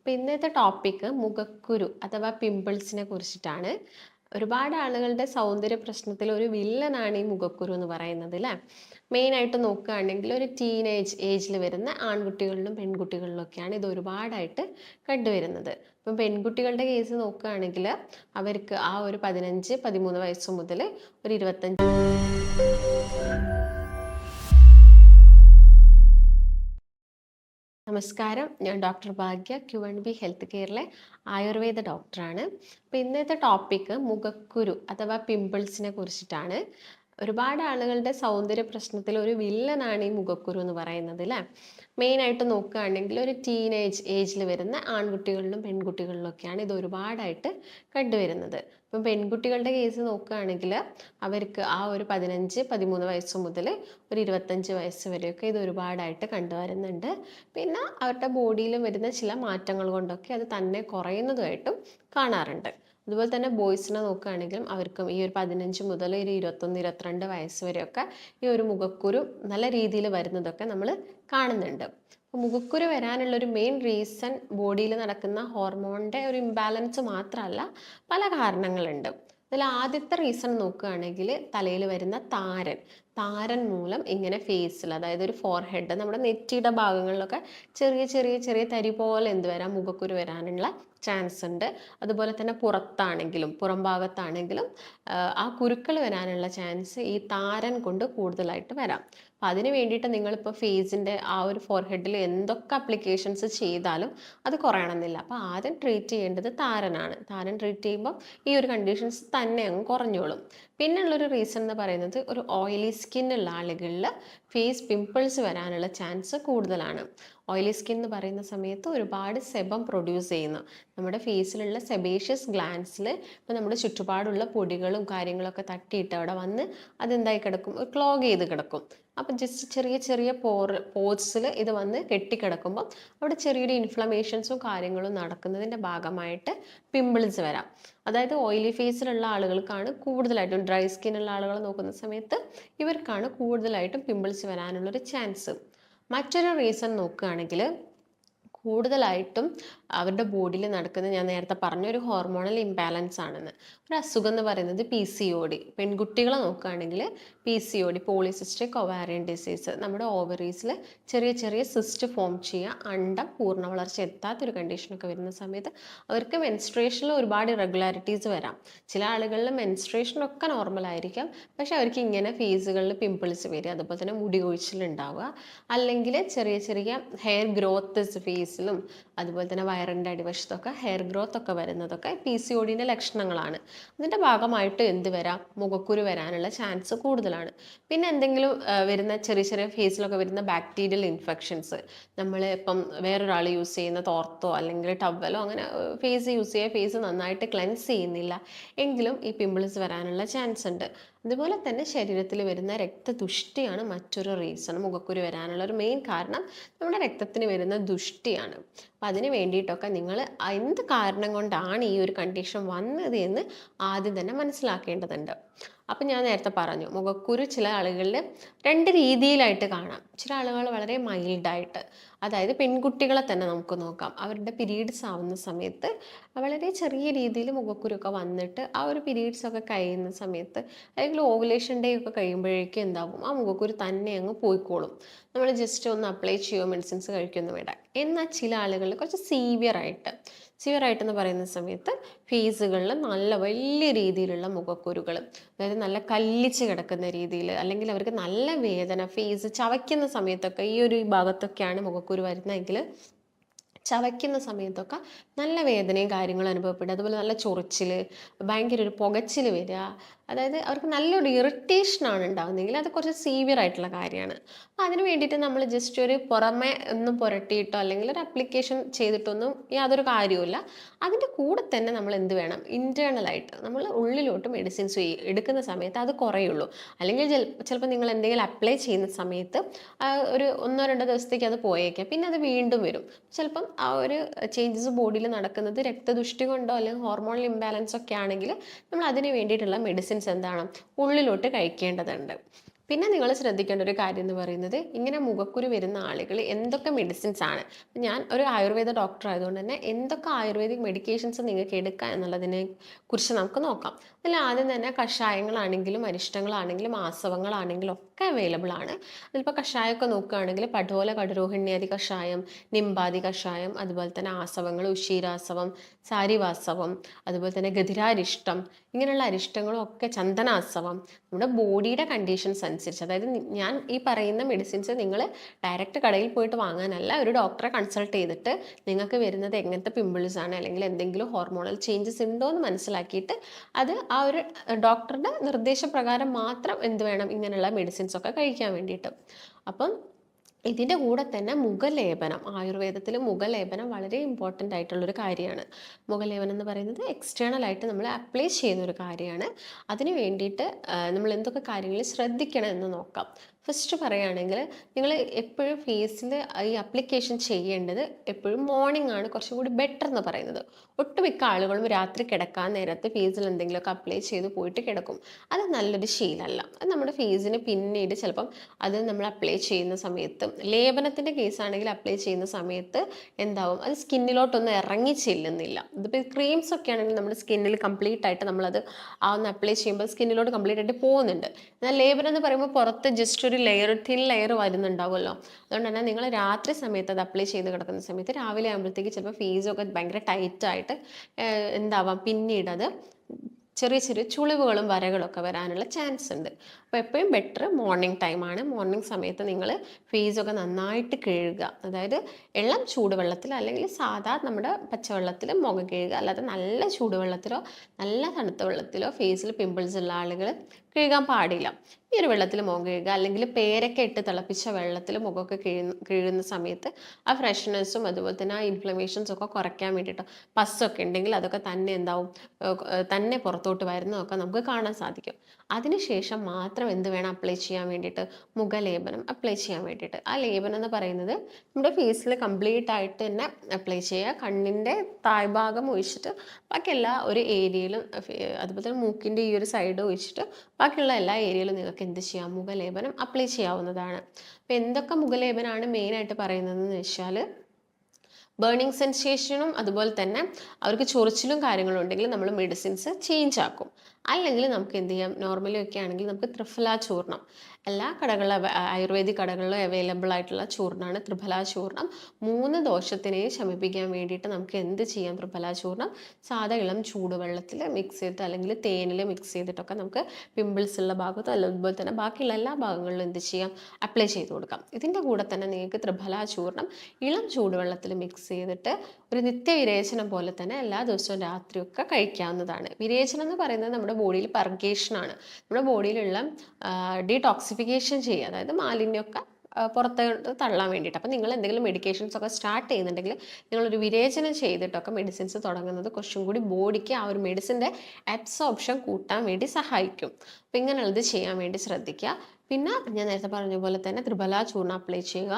അപ്പോൾ ഇന്നത്തെ ടോപ്പിക്ക് മുഖക്കുരു അഥവാ പിമ്പിൾസിനെ കുറിച്ചിട്ടാണ്. ഒരുപാട് ആളുകളുടെ സൗന്ദര്യ പ്രശ്നത്തിൽ ഒരു വില്ലനാണ് ഈ മുഖക്കുരു എന്ന് പറയുന്നത് അല്ലേ മെയിനായിട്ട് നോക്കുകയാണെങ്കിൽ ഒരു ടീനേജ് ഏജിൽ വരുന്ന ആൺകുട്ടികളിലും പെൺകുട്ടികളിലും ഒക്കെയാണ് ഇത് ഒരുപാടായിട്ട് കണ്ടുവരുന്നത്. ഇപ്പം പെൺകുട്ടികളുടെ കേസ് നോക്കുകയാണെങ്കിൽ അവർക്ക് ആ ഒരു പതിനഞ്ച് പതിമൂന്ന് വയസ്സ് മുതൽ ഒരു ഇരുപത്തഞ്ച് നമസ്കാരം. ഞാൻ doctor Bhagya Q and B health കെയറിലെ Ayurveda ഡോക്ടറാണ്. അപ്പോൾ ഇന്നത്തെ ടോപ്പിക്ക് മുഖക്കുരു അഥവാ പിമ്പിൾസിനെ കുറിച്ചിട്ടാണ്. ഒരുപാട് ആളുകളുടെ സൗന്ദര്യ പ്രശ്നത്തിൽ ഒരു വില്ലനാണ് ഈ മുഖക്കുരു എന്ന് പറയുന്നത് അല്ലേ മെയിനായിട്ട് നോക്കുകയാണെങ്കിൽ ഒരു ടീനേജ് ഏജിൽ വരുന്ന ആൺകുട്ടികളിലും പെൺകുട്ടികളിലും ഒക്കെയാണ് ഇത് ഒരുപാടായിട്ട് കണ്ടുവരുന്നത്. ഇപ്പം പെൺകുട്ടികളുടെ കേസ് നോക്കുകയാണെങ്കിൽ അവർക്ക് ആ ഒരു പതിനഞ്ച് പതിമൂന്ന് വയസ്സ് മുതൽ ഒരു ഇരുപത്തഞ്ച് വയസ്സ് വരെയൊക്കെ ഇത് ഒരുപാടായിട്ട് കണ്ടുവരുന്നുണ്ട്. പിന്നെ അവരുടെ ബോഡിയിൽ വരുന്ന ചില മാറ്റങ്ങൾ കൊണ്ടൊക്കെ അത് തന്നെ കുറയുന്നതുമായിട്ടും കാണാറുണ്ട്. അതുപോലെ തന്നെ ബോയ്സിനെ നോക്കുകയാണെങ്കിലും അവർക്കും ഈ ഒരു പതിനഞ്ച് മുതൽ ഒരു ഇരുപത്തൊന്ന് ഇരുപത്തിരണ്ട് വയസ്സ് വരെയൊക്കെ ഈ ഒരു മുഖക്കുരു നല്ല രീതിയിൽ വരുന്നതൊക്കെ നമ്മൾ കാണുന്നുണ്ട്. മുഖക്കുരു വരാനുള്ള ഒരു മെയിൻ റീസൺ ബോഡിയിൽ നടക്കുന്ന ഹോർമോണിന്റെ ഒരു ഇംബാലൻസ് മാത്രമല്ല പല കാരണങ്ങളുണ്ട്. അതിൽ ആദ്യത്തെ റീസൺ നോക്കുകയാണെങ്കിൽ തലയിൽ വരുന്ന താരൻ. താരൻ മൂലം ഇങ്ങനെ ഫേസിൽ അതായത് ഒരു ഫോർഹെഡ് നമ്മുടെ നെറ്റിയുടെ ഭാഗങ്ങളിലൊക്കെ ചെറിയ ചെറിയ ചെറിയ തരി പോലെ എന്ത് വരാം? മുഖക്കുരു വരാനുള്ള ചാൻസ് ഉണ്ട്. അതുപോലെ തന്നെ പുറത്താണെങ്കിലും പുറം ഭാഗത്താണെങ്കിലും ആ കുരുക്കൾ വരാനുള്ള ചാൻസ് ഈ താരൻ കൊണ്ട് കൂടുതലായിട്ട് വരാം. അപ്പം അതിന് വേണ്ടിയിട്ട് നിങ്ങളിപ്പോൾ ഫേസിന്റെ ആ ഒരു ഫോർഹെഡിൽ എന്തൊക്കെ അപ്ലിക്കേഷൻസ് ചെയ്താലും അത് കുറയണമെന്നില്ല. അപ്പോൾ ആദ്യം ട്രീറ്റ് ചെയ്യേണ്ടത് താരനാണ്. താരൻ ട്രീറ്റ് ചെയ്യുമ്പോൾ ഈ ഒരു കണ്ടീഷൻസ് തന്നെ അങ്ങ് കുറഞ്ഞോളും. പിന്നുള്ളൊരു റീസൺ എന്ന് പറയുന്നത് ഒരു ഓയിലി സ്കിന്നുള്ള ആളുകളിൽ ഫേസ് പിമ്പിൾസ് വരാനുള്ള ചാൻസ് കൂടുതലാണ്. ഓയിലി സ്കിൻ എന്ന് പറയുന്ന സമയത്ത് ഒരുപാട് സെബം പ്രൊഡ്യൂസ് ചെയ്യുന്നു നമ്മുടെ ഫേസിലുള്ള സെബേഷ്യസ് ഗ്ലാൻസിൽ ഇപ്പോൾ നമ്മുടെ ചുറ്റുപാടുള്ള പൊടികളും കാര്യങ്ങളൊക്കെ തട്ടിയിട്ട് അവിടെ വന്ന് അതെന്തായി കിടക്കും? ക്ലോഗ് ചെയ്ത് കിടക്കും. അപ്പം ജസ്റ്റ് ചെറിയ ചെറിയ പോർ പോർട്സിൽ ഇത് വന്ന് കെട്ടിക്കിടക്കുമ്പോൾ അവിടെ ചെറിയൊരു ഇൻഫ്ലമേഷൻസും കാര്യങ്ങളും നടക്കുന്നതിന്റെ ഭാഗമായിട്ട് പിമ്പിൾസ് വരാം. അതായത് ഓയിലി ഫേസിലുള്ള ആളുകൾക്കാണ് കൂടുതലായിട്ടും ഡ്രൈ സ്കിന്നുള്ള ആളുകൾ നോക്കുന്ന സമയത്ത് ഇവർക്കാണ് കൂടുതലായിട്ടും പിമ്പിൾസ് വരാനുള്ളൊരു ചാൻസ് മറ്റൊരു റീസൺ നോക്കുകയാണെങ്കിൽ കൂടുതലായിട്ടും അവരുടെ ബോഡിയിൽ നടക്കുന്ന ഞാൻ നേരത്തെ പറഞ്ഞ ഒരു ഹോർമോണൽ ഇംബാലൻസ് ആണെന്ന്. ഒരു അസുഖം എന്ന് പറയുന്നത് പി സി ഒ ഡി പെൺകുട്ടികളെ നോക്കുകയാണെങ്കിൽ P C O D polycystic ovarian disease നമ്മുടെ ഓവറീസിൽ ചെറിയ ചെറിയ സിസ്റ്റ് ഫോം ചെയ്യുക അണ്ടം പൂർണ വളർച്ച എത്താത്തൊരു കണ്ടീഷനൊക്കെ വരുന്ന സമയത്ത് അവർക്ക് മെൻസ്ട്രേഷനിൽ ഒരുപാട് ഇറഗുലാരിറ്റീസ് വരാം. ചില ആളുകളിൽ മെൻസ്ട്രേഷനൊക്കെ നോർമൽ ആയിരിക്കാം. പക്ഷെ അവർക്ക് ഇങ്ങനെ ഫേസുകളിൽ പിമ്പിൾസ് വരിക അതുപോലെ തന്നെ മുടി കൊഴിച്ചിലുണ്ടാവുക അല്ലെങ്കിൽ ചെറിയ ചെറിയ ഹെയർ ഗ്രോത്ത് ഫേസിലും അതുപോലെ തന്നെ വയറിന്റെ അടിവശത്തൊക്കെ ഹെയർ ഗ്രോത്ത് ഒക്കെ വരുന്നതൊക്കെ പി സി ഒ ഡിന്റെ ലക്ഷണങ്ങളാണ്. അതിന്റെ ഭാഗമായിട്ട് എന്ത് വരാം? മുഖക്കുരു വരാനുള്ള ചാൻസ് കൂടുതലാണ്. പിന്നെ എന്തെങ്കിലും വരുന്ന ചെറിയ ചെറിയ ഫേസിലൊക്കെ വരുന്ന ബാക്ടീരിയൽ ഇൻഫെക്ഷൻസ് നമ്മൾ ഇപ്പം വേറൊരാൾ യൂസ് ചെയ്യുന്ന തോർത്തോ അല്ലെങ്കിൽ ടവലോ അങ്ങനെ ഫേസ് യൂസ് ചെയ്യുക ഫേസ് നന്നായിട്ട് ക്ലെൻസ് ചെയ്യുന്നില്ല. എങ്കിലും ഈ പിമ്പിൾസ് വരാനുള്ള ചാൻസ് ഉണ്ട്. അതുപോലെ തന്നെ ശരീരത്തിൽ വരുന്ന രക്തദുഷ്ടിയാണ് മറ്റൊരു റീസൺ മുഖക്കുരു വരാനുള്ള ഒരു മെയിൻ കാരണം നമ്മുടെ രക്തത്തിന് വരുന്ന ദുഷ്ടിയാണ്. അപ്പം അതിന് വേണ്ടിയിട്ടൊക്കെ നിങ്ങൾ എന്ത് കാരണം കൊണ്ടാണ് ഈ ഒരു കണ്ടീഷൻ വന്നത് എന്ന് ആദ്യം തന്നെ മനസ്സിലാക്കേണ്ടതുണ്ട്. അപ്പം ഞാൻ നേരത്തെ പറഞ്ഞു മുഖക്കുരു ചില ആളുകളിൽ രണ്ട് രീതിയിലായിട്ട് കാണാം. ചില ആളുകൾ വളരെ മൈൽഡായിട്ട് അതായത് പെൺകുട്ടികളെ തന്നെ നമുക്ക് നോക്കാം. അവരുടെ പീരീഡ്സ് ആവുന്ന സമയത്ത് വളരെ ചെറിയ രീതിയിൽ മുഖക്കുരുക്കെ വന്നിട്ട് ആ ഒരു പീരീഡ്സ് ഒക്കെ കഴിയുന്ന സമയത്ത് അല്ലെങ്കിൽ ഓവുലേഷൻ ഡേ ഒക്കെ കഴിയുമ്പോഴേക്കും എന്താവും? ആ മുഖക്കുരു തന്നെ അങ്ങ് പോയിക്കോളും. നമ്മൾ ജസ്റ്റ് ഒന്ന് അപ്ലൈ ചെയ്യുമോ മെഡിസിൻസ് കഴിക്കുമെന്ന് വേണ്ട എന്നാൽ ചില ആളുകളിൽ കുറച്ച് സീവിയറായിട്ട് ആയിട്ട്. എന്ന് പറയുന്ന സമയത്ത് ഫേസുകളിൽ നല്ല വലിയ രീതിയിലുള്ള മുഖക്കുരുകൾ അതായത് നല്ല കല്ലിച്ച് കിടക്കുന്ന രീതിയിൽ അല്ലെങ്കിൽ അവർക്ക് നല്ല വേദന ഫേസ് ചവയ്ക്കുന്ന സമയത്തൊക്കെ ഈ ഒരു ഭാഗത്തൊക്കെയാണ് മുഖക്കുരു വരുന്നതെങ്കിൽ ചവയ്ക്കുന്ന സമയത്തൊക്കെ നല്ല വേദനയും കാര്യങ്ങളും അനുഭവപ്പെടുക അതുപോലെ നല്ല ചൊറിച്ചിൽ ഭയങ്കര ഒരു പുകച്ചിൽ വരിക അതായത് അവർക്ക് നല്ലൊരു ഇറിറ്റേഷനാണ് ഉണ്ടാകുന്നതെങ്കിൽ അത് കുറച്ച് സീവിയർ ആയിട്ടുള്ള കാര്യമാണ്. അപ്പോൾ അതിന് വേണ്ടിയിട്ട് നമ്മൾ ജസ്റ്റ് ഒരു പുറമെ ഒന്നും പുരട്ടിയിട്ടോ അല്ലെങ്കിൽ ഒരു അപ്ലിക്കേഷൻ ചെയ്തിട്ടൊന്നും യാതൊരു കാര്യവുമില്ല. അതിന്റെ കൂടെ തന്നെ നമ്മൾ എന്ത് വേണം? ഇന്റേർണലായിട്ട് നമ്മൾ ഉള്ളിലോട്ട് മെഡിസിൻസ് എടുക്കുന്ന സമയത്ത് അത് കുറയുള്ളൂ. അല്ലെങ്കിൽ ചിലപ്പോൾ നിങ്ങൾ എന്തെങ്കിലും അപ്ലൈ ചെയ്യുന്ന സമയത്ത് ഒരു ഒന്നോ രണ്ടോ ദിവസത്തേക്ക് അത് പോയേക്കാം. പിന്നെ അത് വീണ്ടും വരും. ചിലപ്പം ആ ഒരു ചേഞ്ചസ് ബോഡിയിൽ നടക്കുന്നത് രക്തദുഷ്ടി കൊണ്ടോ അല്ലെങ്കിൽ ഹോർമോണൽ ഇംബാലൻസ് ഒക്കെ ആണെങ്കിൽ നമ്മൾ അതിന് വേണ്ടിയിട്ടുള്ള എന്താണ്? ഉള്ളിലോട്ട് കഴിക്കേണ്ടതുണ്ട്. പിന്നെ നിങ്ങൾ ശ്രദ്ധിക്കേണ്ട ഒരു കാര്യം എന്ന് പറയുന്നത് ഇങ്ങനെ മുഖക്കുരു വരുന്ന ആളുകൾ എന്തൊക്കെ മെഡിസിൻസ് ആണ്? ഞാൻ ഒരു ആയുർവേദ ഡോക്ടർ ആയതുകൊണ്ട് തന്നെ എന്തൊക്കെ ആയുർവേദിക് മെഡിക്കേഷൻസ് നിങ്ങൾക്ക് എടുക്കാം എന്നുള്ളതിനെ കുറിച്ച് നമുക്ക് നോക്കാം. അതിൽ ആദ്യം തന്നെ കഷായങ്ങളാണെങ്കിലും അരിഷ്ടങ്ങളാണെങ്കിലും ആസവങ്ങളാണെങ്കിലും ഒക്കെ അവൈലബിൾ ആണ്. അതിലിപ്പോൾ കഷായമൊക്കെ നോക്കുകയാണെങ്കിൽ പടോല കടുരോഹിണ്യാദി കഷായം നിമ്പാതി കഷായം അതുപോലെ തന്നെ ആസവങ്ങൾ ഉഷീരാസവം സാരിവാസവം അതുപോലെ തന്നെ ഗതിരാരിഷ്ടം ഇങ്ങനെയുള്ള അരിഷ്ടങ്ങളും ഒക്കെ ചന്ദനാസവം നമ്മുടെ ബോഡിയുടെ കണ്ടീഷൻസ് അനുസരിച്ച്. അതായത് ഞാൻ ഈ പറയുന്ന മെഡിസിൻസ് നിങ്ങൾ ഡയറക്റ്റ് കടയിൽ പോയിട്ട് വാങ്ങാനല്ല ഒരു ഡോക്ടറെ കൺസൾട്ട് ചെയ്തിട്ട് നിങ്ങൾക്ക് വരുന്നത് എങ്ങനത്തെ പിമ്പിൾസ് ആണ് അല്ലെങ്കിൽ എന്തെങ്കിലും ഹോർമോണൽ ചേഞ്ചസ് ഉണ്ടോ എന്ന് മനസ്സിലാക്കിയിട്ട് അത് ആ ഒരു ഡോക്ടറുടെ നിർദ്ദേശപ്രകാരം മാത്രം എന്ത് വേണം ഇങ്ങനെയുള്ള മെഡിസിൻസ് ഒക്കെ കഴിക്കാൻ വേണ്ടിയിട്ട്. അപ്പം ഇതിന്റെ കൂടെ തന്നെ മുഖലേപനം ആയുർവേദത്തിൽ മുഖലേപനം വളരെ ഇമ്പോർട്ടന്റ് ആയിട്ടുള്ളൊരു കാര്യമാണ്. മുഖലേപനം എന്ന് പറയുന്നത് എക്സ്റ്റേണൽ ആയിട്ട് നമ്മൾ അപ്ലൈ ചെയ്യുന്ന ഒരു കാര്യമാണ്. അതിന് വേണ്ടിയിട്ട് നമ്മൾ എന്തൊക്കെ കാര്യങ്ങൾ ശ്രദ്ധിക്കണം എന്ന് നോക്കാം. ഫസ്റ്റ് പറയുകയാണെങ്കിൽ നിങ്ങൾ എപ്പോഴും ഫേസിൽ ഈ അപ്ലിക്കേഷൻ ചെയ്യേണ്ടത് എപ്പോഴും മോർണിംഗ് ആണ് കുറച്ചും കൂടി ബെറ്റർ എന്ന് പറയുന്നത്. ഒട്ടുമിക്ക ആളുകളും രാത്രി കിടക്കാൻ നേരത്ത് ഫേസിൽ എന്തെങ്കിലുമൊക്കെ അപ്ലൈ ചെയ്ത് പോയിട്ട് കിടക്കും. അത് നല്ലൊരു ശീലമല്ല. അത് നമ്മുടെ ഫേസിന് പിന്നീട് ചിലപ്പം അത് നമ്മൾ അപ്ലൈ ചെയ്യുന്ന സമയത്ത് ലേപനത്തിന്റെ കേസാണെങ്കിൽ അപ്ലൈ ചെയ്യുന്ന സമയത്ത് എന്താവും? അത് സ്കിന്നിലോട്ടൊന്നും ഇറങ്ങി ചെല്ലുന്നില്ല. ഇതിപ്പോൾ ക്രീംസ് ഒക്കെ ആണെങ്കിൽ നമ്മുടെ സ്കിന്നിൽ കംപ്ലീറ്റ് ആയിട്ട് നമ്മളത് ആ ഒന്ന് അപ്ലൈ ചെയ്യുമ്പോൾ സ്കിന്നിലോട്ട് കംപ്ലീറ്റ് ആയിട്ട് പോകുന്നുണ്ട്. എന്നാൽ ലേബർ എന്ന് പറയുമ്പോൾ പുറത്ത് ജസ്റ്റ് ഒരു ലെയർ തിൻ ലെയർ വരുന്നുണ്ടാവുമല്ലോ. അതുകൊണ്ട് തന്നെ നിങ്ങൾ രാത്രി സമയത്ത് അത് അപ്ലൈ ചെയ്ത് കിടക്കുന്ന സമയത്ത് രാവിലെ ആകുമ്പോഴത്തേക്ക് ചിലപ്പോൾ ഫീസൊക്കെ ഭയങ്കര ടൈറ്റായിട്ട് എന്താവാം പിന്നീട് അത് ചെറിയ ചെറിയ ചുളിവുകളും വരകളൊക്കെ വരാനുള്ള ചാൻസ് ഉണ്ട്. അപ്പോൾ എപ്പോഴും ബെറ്റർ മോർണിംഗ് ടൈമാണ് മോർണിംഗ് സമയത്ത് നിങ്ങൾ ഫേസൊക്കെ നന്നായിട്ട് കഴുകുക. അതായത് എള്ളം ചൂടുവെള്ളത്തിൽ അല്ലെങ്കിൽ സാധാ നമ്മുടെ പച്ചവെള്ളത്തിൽ മുഖം കഴുകുക. അല്ലാതെ നല്ല ചൂടുവെള്ളത്തിലോ നല്ല തണുത്ത വെള്ളത്തിലോ ഫേസിൽ പിമ്പിൾസ് ഉള്ള ആളുകൾ കഴുകാൻ പാടില്ല. ഈ ഒരു വെള്ളത്തിൽ മുഖം കഴുകുക അല്ലെങ്കിൽ പേരൊക്കെ ഇട്ട് തിളപ്പിച്ച വെള്ളത്തിൽ മുഖമൊക്കെ കഴിയുന്ന കഴുകുന്ന സമയത്ത് ആ ഫ്രഷ്നെസ്സും അതുപോലെ തന്നെ ആ ഇൻഫ്ലമേഷൻസ് ഒക്കെ കുറയ്ക്കാൻ വേണ്ടിയിട്ട് പസ്സൊക്കെ ഉണ്ടെങ്കിൽ അതൊക്കെ തന്നെ എന്താവും തന്നെ പുറത്തോട്ട് വരുന്നതൊക്കെ നമുക്ക് കാണാൻ സാധിക്കും. അതിനുശേഷം മാത്രം എന്ത് വേണം അപ്ലൈ ചെയ്യാൻ വേണ്ടിയിട്ട്? മുഖലേപനം അപ്ലൈ ചെയ്യാൻ വേണ്ടിയിട്ട്. ആ ലേപനം എന്ന് പറയുന്നത് നമ്മുടെ ഫേസിൽ കംപ്ലീറ്റ് ആയിട്ട് തന്നെ അപ്ലൈ ചെയ്യുക. കണ്ണിന്റെ താഴ്ഭാഗം ഒഴിച്ചിട്ട് ബാക്കി എല്ലാ ഒരു ഏരിയയിലും അതുപോലെ തന്നെ മൂക്കിന്റെ ഈ ഒരു സൈഡ് ഒഴിച്ചിട്ട് ബാക്കിയുള്ള എല്ലാ ഏരിയയിലും നിങ്ങൾക്ക് എന്ത് ചെയ്യാം? മുഖലേപനം അപ്ലൈ ചെയ്യാവുന്നതാണ്. അപ്പോൾ എന്തൊക്കെ മുഖലേപനമാണ് മെയിനായിട്ട് പറയുന്നതെന്ന് വെച്ചാൽ ബേണിംഗ് സെൻസേഷനും അതുപോലെ തന്നെ അവർക്ക് ചൊറിച്ചിലും കാര്യങ്ങളും ഉണ്ടെങ്കിൽ നമ്മൾ മെഡിസിൻസ് ചേഞ്ച് ആക്കും. അല്ലെങ്കിൽ നമുക്ക് എന്ത് ചെയ്യാം? നോർമലി ഒക്കെ ആണെങ്കിൽ നമുക്ക് ത്രിഫല ചൂർണം. എല്ലാ കടകളിലും ആയുർവേദിക് കടകളിലും അവൈലബിൾ ആയിട്ടുള്ള ചൂർണമാണ് ത്രിഫല ചൂർണം. മൂന്ന് ദോഷത്തിനെ ശമിപ്പിക്കാൻ വേണ്ടിയിട്ട് നമുക്ക് എന്ത് ചെയ്യാം ത്രിഫല ചൂർണം? സാധാ ഇളം ചൂടുവെള്ളത്തിൽ മിക്സ് ചെയ്തിട്ട് അല്ലെങ്കിൽ തേനിൽ മിക്സ് ചെയ്തിട്ടൊക്കെ നമുക്ക് പിമ്പിൾസ് ഉള്ള ഭാഗത്തോ അതുപോലെ തന്നെ ബാക്കിയുള്ള എല്ലാ ഭാഗങ്ങളിലും എന്ത് ചെയ്യാം? അപ്ലൈ ചെയ്ത് കൊടുക്കാം. ഇതിന്റെ കൂടെ തന്നെ നിങ്ങൾക്ക് ത്രിഫല ചൂർണം ഇളം ചൂടുവെള്ളത്തിൽ മിക്സ് ചെയ്തിട്ട് ഒരു നിത്യവിരേചനം പോലെ തന്നെ എല്ലാ ദിവസവും രാത്രിയൊക്കെ കഴിക്കാവുന്നതാണ്. വിരേചനം എന്ന് പറയുന്നത് നമ്മുടെ ബോഡിയിൽ പർഗേഷനാണ് നമ്മുടെ ബോഡിയിലുള്ള ഡീടോക്സിഫിക്കേഷൻ ചെയ്യുക അതായത് മാലിന്യമൊക്കെ പുറത്ത് പുറത്തോട്ട് തള്ളാൻ വേണ്ടിയിട്ട്. അപ്പം നിങ്ങൾ എന്തെങ്കിലും മെഡിക്കേഷൻസ് ഒക്കെ സ്റ്റാർട്ട് ചെയ്യുന്നുണ്ടെങ്കിൽ നിങ്ങളൊരു വിരേചനം ചെയ്തിട്ടൊക്കെ മെഡിസിൻസ് തുടങ്ങുന്നത് കുറച്ചും കൂടി ബോഡിക്ക് ആ ഒരു മെഡിസിന്റെ അബ്സോർപ്ഷൻ കൂട്ടാൻ വേണ്ടി സഹായിക്കും. അപ്പം ഇങ്ങനെയുള്ളത് ചെയ്യാൻ വേണ്ടി ശ്രദ്ധിക്കുക. പിന്നെ ഞാൻ നേരത്തെ പറഞ്ഞ പോലെ തന്നെ ത്രിഫല ചൂർണം അപ്ലൈ ചെയ്യുക.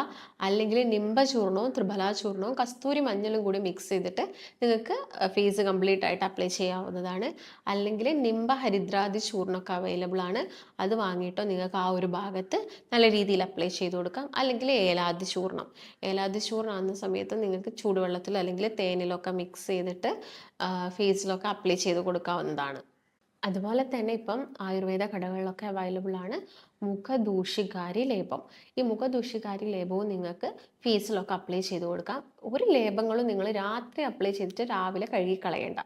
അല്ലെങ്കിൽ നിംബ ചൂർണവും ത്രിഫല ചൂർണവും കസ്തൂരി മഞ്ഞളും കൂടി മിക്സ് ചെയ്തിട്ട് നിങ്ങൾക്ക് ഫേസ് കംപ്ലീറ്റ് ആയിട്ട് അപ്ലൈ ചെയ്യാവുന്നതാണ്. അല്ലെങ്കിൽ നിംബ ഹരിദ്രാദി ചൂർണമൊക്കെ അവൈലബിൾ ആണ്. അത് വാങ്ങിയിട്ടോ നിങ്ങൾക്ക് ആ ഒരു ഭാഗത്ത് നല്ല രീതിയിൽ അപ്ലൈ ചെയ്ത് കൊടുക്കാം. അല്ലെങ്കിൽ ഏലാദി ചൂർണം ഏലാദി ചൂർണം ആകുന്ന സമയത്ത് നിങ്ങൾക്ക് ചൂടുവെള്ളത്തിലോ അല്ലെങ്കിൽ തേനിലൊക്കെ മിക്സ് ചെയ്തിട്ട് ഫേസിലൊക്കെ അപ്ലൈ ചെയ്ത് കൊടുക്കാവുന്നതാണ്. അതുപോലെ തന്നെ ഇപ്പം ആയുർവേദ കടകളിലൊക്കെ അവൈലബിൾ ആണ്. മുഖദൂഷികാരി ലേപം. ഈ മുഖദൂഷികാരി ലേപവും നിങ്ങൾക്ക് ഫേസിലൊക്കെ അപ്ലൈ ചെയ്ത് കൊടുക്കാം. ഒരു ലേപങ്ങളും നിങ്ങൾ രാത്രി അപ്ലൈ ചെയ്തിട്ട് രാവിലെ കഴുകി കളയണ്ട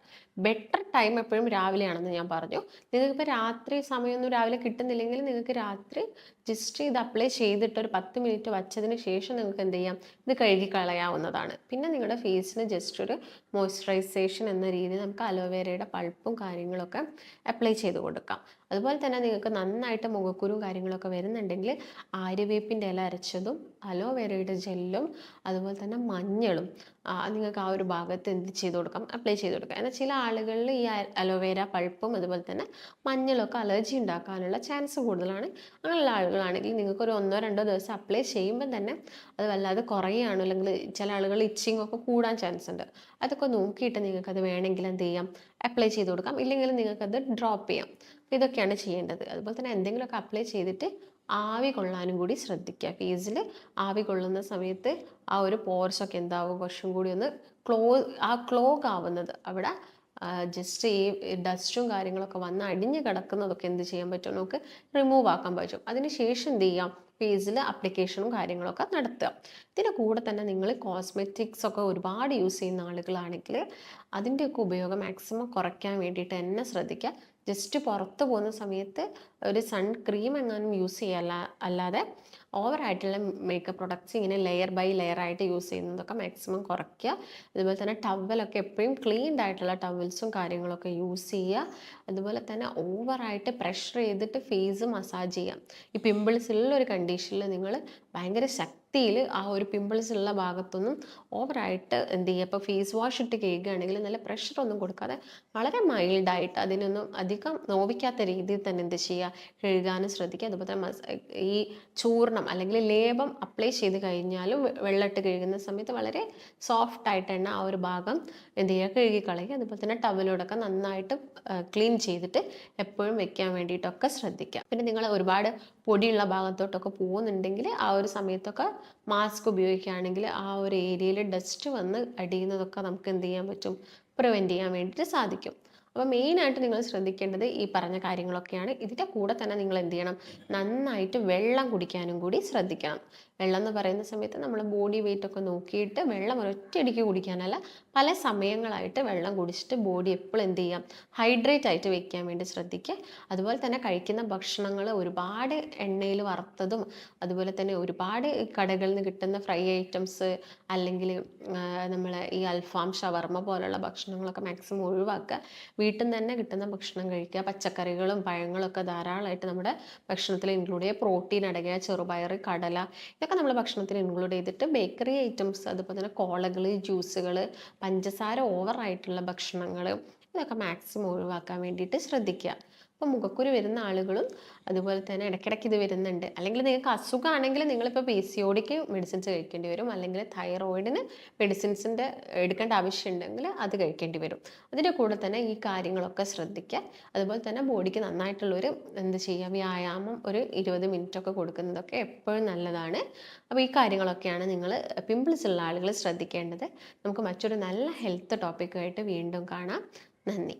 ബെറ്റർ ടൈം എപ്പോഴും രാവിലെയാണെന്ന് ഞാൻ പറഞ്ഞു. നിങ്ങൾക്കിപ്പോൾ രാത്രി സമയമൊന്നും രാവിലെ കിട്ടുന്നില്ലെങ്കിൽ നിങ്ങൾക്ക് രാത്രി ജസ്റ്റ് ഇത് അപ്ലൈ ചെയ്തിട്ട് ഒരു പത്ത് മിനിറ്റ് വച്ചതിന് ശേഷം നിങ്ങൾക്ക് എന്ത് ചെയ്യാം? ഇത് കഴുകി കളയാവുന്നതാണ് പിന്നെ നിങ്ങളുടെ ഫേസിന് ജസ്റ്റ് ഒരു മോയ്സ്ചറൈസേഷൻ എന്ന രീതിയിൽ നമുക്ക് അലോവേരയുടെ പൾപ്പും കാര്യങ്ങളൊക്കെ അപ്ലൈ ചെയ്ത് കൊടുക്കാം. അതുപോലെ തന്നെ നിങ്ങൾക്ക് നന്നായിട്ട് മുഖക്കുരും കാര്യങ്ങളൊക്കെ വരുന്നുണ്ടെങ്കിൽ ആര്യവേപ്പിന്റെ ഇല അരച്ചതും അലോവേരയുടെ ജെല്ലും അതുപോലെ തന്നെ മഞ്ഞളും നിങ്ങൾക്ക് ആ ഒരു ഭാഗത്ത് എന്ത് ചെയ്ത് കൊടുക്കാം? അപ്ലൈ ചെയ്ത് കൊടുക്കാം. എന്നാൽ ചില ആളുകളിൽ ഈ അലോവേര പഴുപ്പും അതുപോലെ തന്നെ മഞ്ഞളൊക്കെ അലർജി ഉണ്ടാക്കാനുള്ള ചാൻസ് കൂടുതലാണ്. അങ്ങനെയുള്ള ആളുകളാണെങ്കിൽ നിങ്ങൾക്ക് ഒരു ഒന്നോ രണ്ടോ ദിവസം അപ്ലൈ ചെയ്യുമ്പോൾ തന്നെ അത് വല്ലാതെ കുറയുകയാണോ. അല്ലെങ്കിൽ ചില ആളുകൾ ഇച്ചിങ് ഒക്കെ കൂടാൻ ചാൻസ് ഉണ്ട്. അതൊക്കെ നോക്കിയിട്ട് നിങ്ങൾക്കത് വേണമെങ്കിൽ എന്ത് ചെയ്യാം? അപ്ലൈ ചെയ്ത് കൊടുക്കാം. ഇല്ലെങ്കിൽ നിങ്ങൾക്കത് ഡ്രോപ്പ് ചെയ്യാം. ഇതൊക്കെയാണ് ചെയ്യേണ്ടത്. അതുപോലെ തന്നെ എന്തെങ്കിലുമൊക്കെ അപ്ലൈ ചെയ്തിട്ട് ആവി കൊള്ളാനും കൂടി ശ്രദ്ധിക്കുക. ഫേസിൽ ആവി കൊള്ളുന്ന സമയത്ത് ആ ഒരു പോർസൊക്കെ എന്താവും? കുറച്ചും കൂടി ഒന്ന് ക്ലോ ആ ക്ലോഗ് ആവുന്നത് അവിടെ ജസ്റ്റ് ഈ ഡസ്റ്റും കാര്യങ്ങളൊക്കെ വന്ന് അടിഞ്ഞു കിടക്കുന്നതൊക്കെ എന്ത് ചെയ്യാൻ പറ്റും? നമുക്ക് റിമൂവ് ആക്കാൻ പറ്റും. അതിന് ശേഷം എന്ത് ചെയ്യാം? ഫേസിൽ അപ്ലിക്കേഷനും കാര്യങ്ങളൊക്കെ നടത്തുക. ഇതിന്റെ കൂടെ തന്നെ നിങ്ങൾ കോസ്മെറ്റിക്സ് ഒക്കെ ഒരുപാട് യൂസ് ചെയ്യുന്ന ആളുകളാണെങ്കിൽ അതിന്റെയൊക്കെ ഉപയോഗം മാക്സിമം കുറയ്ക്കാൻ വേണ്ടിയിട്ട് തന്നെ ശ്രദ്ധിക്കുക. ജസ്റ്റ് പുറത്ത് പോകുന്ന സമയത്ത് ഒരു സൺ ക്രീം എങ്ങാനും യൂസ് ചെയ്യല്ല അല്ലാതെ ഓവറായിട്ടുള്ള മേക്കപ്പ് പ്രൊഡക്ട്സ് ഇങ്ങനെ ലെയർ ബൈ ലെയർ ആയിട്ട് യൂസ് ചെയ്യുന്നതൊക്കെ മാക്സിമം കുറയ്ക്കുക. അതുപോലെ തന്നെ ടവലൊക്കെ എപ്പോഴും ക്ലീൻഡ് ആയിട്ടുള്ള ടവൽസും കാര്യങ്ങളൊക്കെ യൂസ് ചെയ്യുക. അതുപോലെ തന്നെ ഓവറായിട്ട് പ്രഷർ ചെയ്തിട്ട് ഫേസ് മസാജ് ചെയ്യാം ഈ പിമ്പിൾസ് ഉള്ള ഒരു കണ്ടീഷനിൽ നിങ്ങൾ ഭയങ്കര ശക്തിയിൽ ആ ഒരു പിമ്പിൾസ് ഉള്ള ഭാഗത്തൊന്നും ഓവറായിട്ട് എന്ത് ചെയ്യുക? ഇപ്പോൾ ഫേസ് വാഷ് ഇട്ട് കേൾക്കുകയാണെങ്കിൽ നല്ല പ്രഷർ ഒന്നും കൊടുക്കാതെ വളരെ മൈൽഡായിട്ട് അതിനൊന്നും അധികം നോവിക്കാത്ത രീതിയിൽ തന്നെ എന്ത് ചെയ്യുക? കഴുകാനും ശ്രദ്ധിക്കുക. അതുപോലെ ഈ ചൂർണം അല്ലെങ്കിൽ ലേപം അപ്ലൈ ചെയ്ത് കഴിഞ്ഞാലും വെള്ളമിട്ട് കഴുകുന്ന സമയത്ത് വളരെ സോഫ്റ്റ് ആയിട്ട് തന്നെ ആ ഒരു ഭാഗം എന്ത് ചെയ്യുക? കഴുകി കളയുക. അതുപോലെ തന്നെ ടവലോടൊക്കെ നന്നായിട്ട് ക്ലീൻ ചെയ്തിട്ട് എപ്പോഴും വെക്കാൻ വേണ്ടിയിട്ടൊക്കെ ശ്രദ്ധിക്കുക. പിന്നെ നിങ്ങൾ ഒരുപാട് പൊടിയുള്ള ഭാഗത്തോട്ടൊക്കെ പോകുന്നുണ്ടെങ്കിൽ ആ ഒരു സമയത്തൊക്കെ മാസ്ക് ഉപയോഗിക്കുകയാണെങ്കിൽ ആ ഒരു ഏരിയയിൽ ഡസ്റ്റ് വന്ന് അടിയുന്നതൊക്കെ നമുക്ക് എന്ത് ചെയ്യാൻ പറ്റും? പ്രിവെന്റ് ചെയ്യാൻ വേണ്ടിയിട്ട് സാധിക്കും. അപ്പോൾ മെയിനായിട്ട് നിങ്ങൾ ശ്രദ്ധിക്കേണ്ടത് ഈ പറഞ്ഞ കാര്യങ്ങളൊക്കെയാണ്. ഇതിന്റെ കൂടെ തന്നെ നിങ്ങൾ എന്ത് ചെയ്യണം? നന്നായിട്ട് വെള്ളം കുടിക്കാനും കൂടി ശ്രദ്ധിക്കണം. വെള്ളം എന്ന് പറയുന്ന സമയത്ത് നമ്മൾ ബോഡി വെയിറ്റ് ഒക്കെ നോക്കിയിട്ട് വെള്ളം ഒരൊറ്റയടിക്ക് കുടിക്കാനല്ല പല സമയങ്ങളായിട്ട് വെള്ളം കുടിച്ചിട്ട് ബോഡി എപ്പോഴും എന്ത് ചെയ്യാം? ഹൈഡ്രേറ്റ് ആയിട്ട് വെക്കാൻ വേണ്ടി ശ്രദ്ധിക്കുക. അതുപോലെ തന്നെ കഴിക്കുന്ന ഭക്ഷണങ്ങൾ ഒരുപാട് എണ്ണയിൽ വറുത്തതും അതുപോലെ തന്നെ ഒരുപാട് കടകളിൽ നിന്ന് കിട്ടുന്ന ഫ്രൈ ഐറ്റംസ് അല്ലെങ്കിൽ നമ്മൾ ഈ അൽഫാം ഷവർമ്മ പോലുള്ള ഭക്ഷണങ്ങളൊക്കെ മാക്സിമം ഒഴിവാക്കുക. വീട്ടിൽ നിന്ന് തന്നെ കിട്ടുന്ന ഭക്ഷണം കഴിക്കുക. പച്ചക്കറികളും പഴങ്ങളും ഒക്കെ ധാരാളമായിട്ട് നമ്മുടെ ഭക്ഷണത്തിൽ ഇൻക്ലൂഡ് ചെയ്യുക. പ്രോട്ടീൻ അടങ്ങിയ ചെറുപയർ കടല ഇതൊക്കെ നമ്മൾ ഭക്ഷണത്തിൽ ഇൻക്ലൂഡ് ചെയ്തിട്ട് ബേക്കറി ഐറ്റംസ് അതുപോലെ തന്നെ കോളകൾ ജ്യൂസുകൾ പഞ്ചസാര ഓവറായിട്ടുള്ള ഭക്ഷണങ്ങൾ ഇതൊക്കെ മാക്സിമം ഒഴിവാക്കാൻ വേണ്ടിയിട്ട് ശ്രദ്ധിക്കുക. അപ്പോൾ മുഖക്കുരു വരുന്ന ആളുകളും അതുപോലെ തന്നെ ഇടയ്ക്കിടയ്ക്ക് ഇത് വരുന്നുണ്ട്. അല്ലെങ്കിൽ നിങ്ങൾക്ക് അസുഖമാണെങ്കിൽ നിങ്ങളിപ്പോൾ പി സി ഒടിക്ക് മെഡിസിൻസ് കഴിക്കേണ്ടി വരും. അല്ലെങ്കിൽ തൈറോയിഡിന് മെഡിസിൻസിന്റെ എടുക്കേണ്ട ആവശ്യമുണ്ടെങ്കിൽ അത് കഴിക്കേണ്ടി വരും. അതിന്റെ കൂടെ തന്നെ ഈ കാര്യങ്ങളൊക്കെ ശ്രദ്ധിക്കുക. അതുപോലെ തന്നെ ബോഡിക്ക് നന്നായിട്ടുള്ളൊരു എന്ത് ചെയ്യുക വ്യായാമം ഒരു ഇരുപത് മിനിറ്റ് ഒക്കെ കൊടുക്കുന്നതൊക്കെ എപ്പോഴും നല്ലതാണ്. അപ്പോൾ ഈ കാര്യങ്ങളൊക്കെയാണ് നിങ്ങൾ പിമ്പിൾസ് ഉള്ള ആളുകൾ ശ്രദ്ധിക്കേണ്ടത്. നമുക്ക് മറ്റൊരു നല്ല ഹെൽത്ത് ടോപ്പിക്കായിട്ട് വീണ്ടും കാണാം. നന്ദി.